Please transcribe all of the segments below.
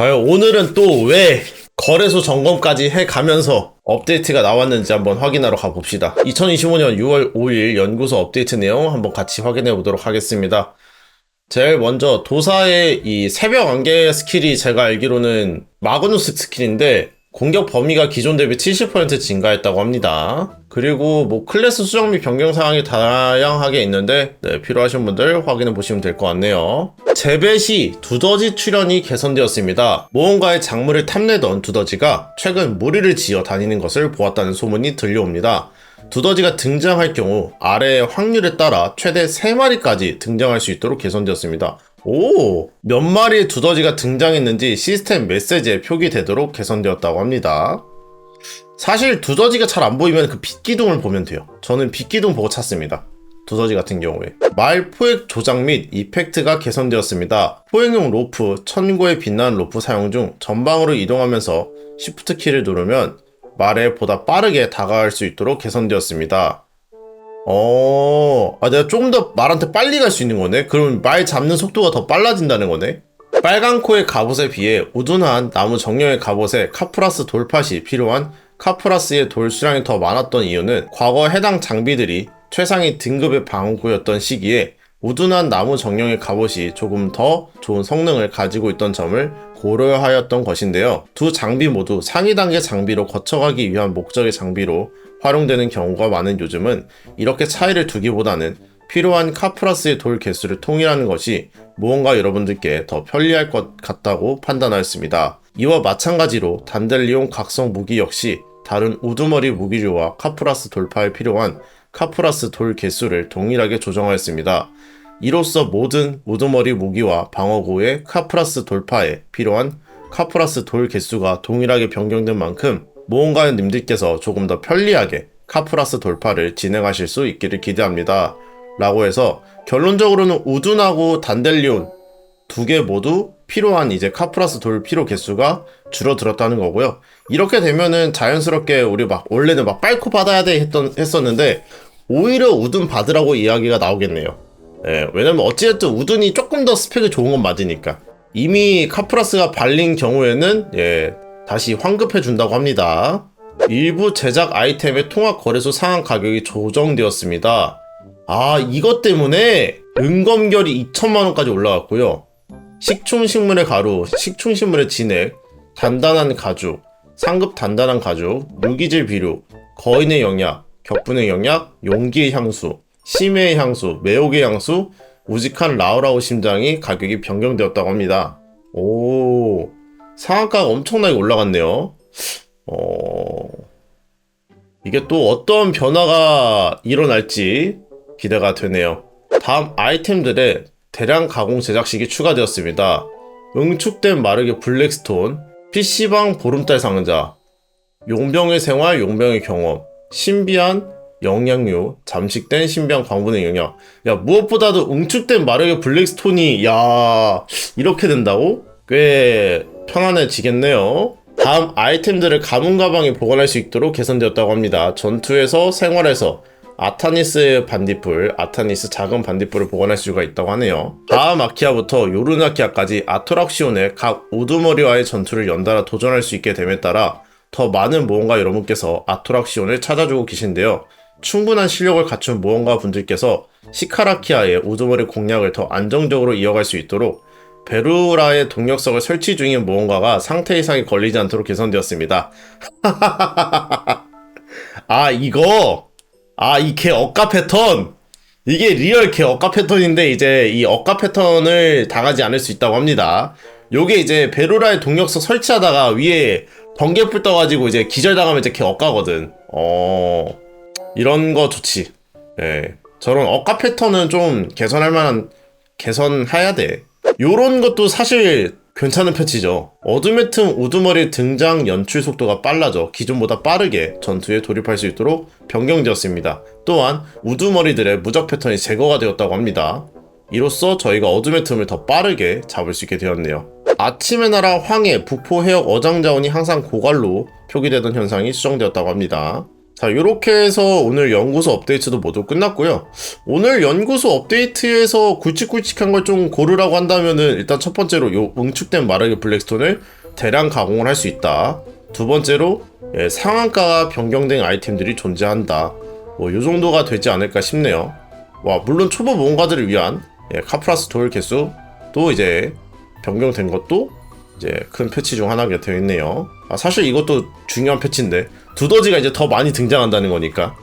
과연 오늘은 또 왜 거래소 점검까지 해가면서 업데이트가 나왔는지 한번 확인하러 가봅시다. 2025년 6월 5일 연구소 업데이트 내용 한번 같이 확인해 보도록 하겠습니다. 제일 먼저 도사의 이 새벽 안개 스킬이 제가 알기로는 마그누스 스킬인데 공격 범위가 기존 대비 70% 증가했다고 합니다. 그리고 뭐 클래스 수정 및 변경 사항이 다양하게 있는데 네, 필요하신 분들 확인해 보시면 될 것 같네요. 재배 시 두더지 출현이 개선되었습니다. 모험가의 작물을 탐내던 두더지가 최근 무리를 지어 다니는 것을 보았다는 소문이 들려옵니다. 두더지가 등장할 경우 아래의 확률에 따라 최대 3마리까지 등장할 수 있도록 개선되었습니다. 오! 몇 마리의 두더지가 등장했는지 시스템 메시지에 표기되도록 개선되었다고 합니다. 사실 두더지가 잘 안 보이면 그 빛기둥을 보면 돼요. 저는 빛기둥 보고 찾습니다. 두더지 같은 경우에. 말 포획 조작 및 이펙트가 개선되었습니다. 포획용 로프, 천고에 빛나는 로프 사용 중 전방으로 이동하면서 Shift 키를 누르면 말에 보다 빠르게 다가갈 수 있도록 개선되었습니다. 어, 아, 내가 좀 더 말한테 빨리 갈 수 있는 거네? 그럼 말 잡는 속도가 더 빨라진다는 거네? 빨간 코의 갑옷에 비해 우둔한 나무 정령의 갑옷에 카프라스 돌팟이 필요한 카프라스의 돌 수량이 더 많았던 이유는 과거 해당 장비들이 최상위 등급의 방어구였던 시기에 우둔한 나무 정령의 갑옷이 조금 더 좋은 성능을 가지고 있던 점을 고려하였던 것인데요. 두 장비 모두 상위 단계 장비로 거쳐가기 위한 목적의 장비로 활용되는 경우가 많은 요즘은 이렇게 차이를 두기보다는 필요한 카프라스의 돌 개수를 통일하는 것이 무언가 여러분들께 더 편리할 것 같다고 판단하였습니다. 이와 마찬가지로 단델리온 각성 무기 역시 다른 우두머리 무기류와 카프라스 돌파에 필요한 카프라스 돌 개수를 동일하게 조정하였습니다. 이로써 모든 우두머리 무기와 방어구의 카프라스 돌파에 필요한 카프라스 돌 개수가 동일하게 변경된 만큼 모험가님들께서 조금 더 편리하게 카프라스 돌파를 진행하실 수 있기를 기대합니다. 라고 해서 결론적으로는 우둔하고 단델리온 두 개 모두 필요한 이제 카프라스 돌 필요 개수가 줄어들었다는 거고요. 이렇게 되면은 자연스럽게 우리 막 원래는 막 빨고 받아야 돼 했던 했었는데 오히려 우둔 받으라고 이야기가 나오겠네요. 예, 왜냐면 어찌됐든 우둔이 조금 더 스펙이 좋은 건 맞으니까. 이미 카프라스가 발린 경우에는 예, 다시 환급해 준다고 합니다. 일부 제작 아이템의 통합 거래소 상한 가격이 조정되었습니다. 아, 이것 때문에 은검결이 2천만 원까지 올라갔고요. 식충식물의 가루, 식충식물의 진액, 단단한 가죽, 상급 단단한 가죽, 무기질 비료, 거인의 영약, 격분의 영약, 용기의 향수, 심해의 향수, 매혹의 향수, 우직한 라우라우 심장이 가격이 변경되었다고 합니다. 오, 상한가가 엄청나게 올라갔네요. 어, 이게 또 어떤 변화가 일어날지 기대가 되네요. 다음 아이템들의 대량 가공 제작식이 추가되었습니다. 응축된 마르게 블랙스톤, PC방 보름달 상자, 용병의 생활, 용병의 경험, 신비한 영양류, 잠식된 신비한 광분의 영역. 야, 무엇보다도 응축된 마르게 블랙스톤이, 야, 이렇게 된다고? 꽤 편안해지겠네요. 다음 아이템들을 가문 가방에 보관할 수 있도록 개선되었다고 합니다. 전투에서 생활에서 아타니스의 반딧불, 아타니스 작은 반딧불을 보관할 수가 있다고 하네요. 다음 아키아부터 요르나키아까지 아토락시온의 각 우두머리와의 전투를 연달아 도전할 수 있게 됨에 따라 더 많은 모험가 여러분께서 아토락시온을 찾아주고 계신데요. 충분한 실력을 갖춘 모험가 분들께서 시카라키아의 우두머리 공략을 더 안정적으로 이어갈 수 있도록 베루라의 동력석을 설치 중인 모험가가 상태 이상이 걸리지 않도록 개선되었습니다. 아, 이거! 아, 이 개 억가 패턴! 이게 리얼 개 억가 패턴인데, 이제 이 억가 패턴을 당하지 않을 수 있다고 합니다. 요게 이제 베루라의 동력석 설치하다가 위에 번개불 떠가지고 이제 기절당하면 이제 개 억가거든. 어, 이런 거 좋지. 예. 저런 억가 패턴은 좀 개선할 만한, 개선해야 돼. 요런 것도 사실 괜찮은 패치죠. 어둠의 틈 우두머리 등장 연출 속도가 빨라져 기존보다 빠르게 전투에 돌입할 수 있도록 변경되었습니다. 또한 우두머리들의 무적 패턴이 제거가 되었다고 합니다. 이로써 저희가 어둠의 틈을 더 빠르게 잡을 수 있게 되었네요. 아침의 나라 황해, 북포 해역 어장 자원이 항상 고갈로 표기되던 현상이 수정되었다고 합니다. 자, 이렇게 해서 오늘 연구소 업데이트도 모두 끝났고요. 오늘 연구소 업데이트에서 굵직굵직한 걸 좀 고르라고 한다면은 일단 첫 번째로 요 응축된 마르기 블랙스톤을 대량 가공을 할 수 있다. 두 번째로 예, 상한가가 변경된 아이템들이 존재한다. 뭐 요 정도가 되지 않을까 싶네요. 와, 물론 초보 모험가들을 위한 예, 카프라스 도일 개수 또 이제 변경된 것도 이제 큰 패치 중 하나가 되어 있네요. 아, 사실 이것도 중요한 패치인데 두더지가 이제 더 많이 등장한다는 거니까.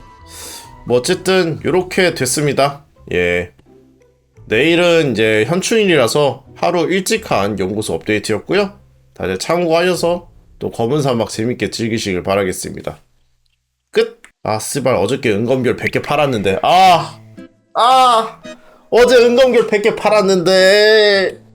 뭐 어쨌든 이렇게 됐습니다. 예. 내일은 이제 현충일이라서 하루 일찍 한 연구소 업데이트였고요. 다들 참고하셔서 또 검은 사막 재밌게 즐기시길 바라겠습니다. 끝. 아, 씨발 어저께 은검결 100개 팔았는데. 아. 아. 어제 은검결 100개 팔았는데.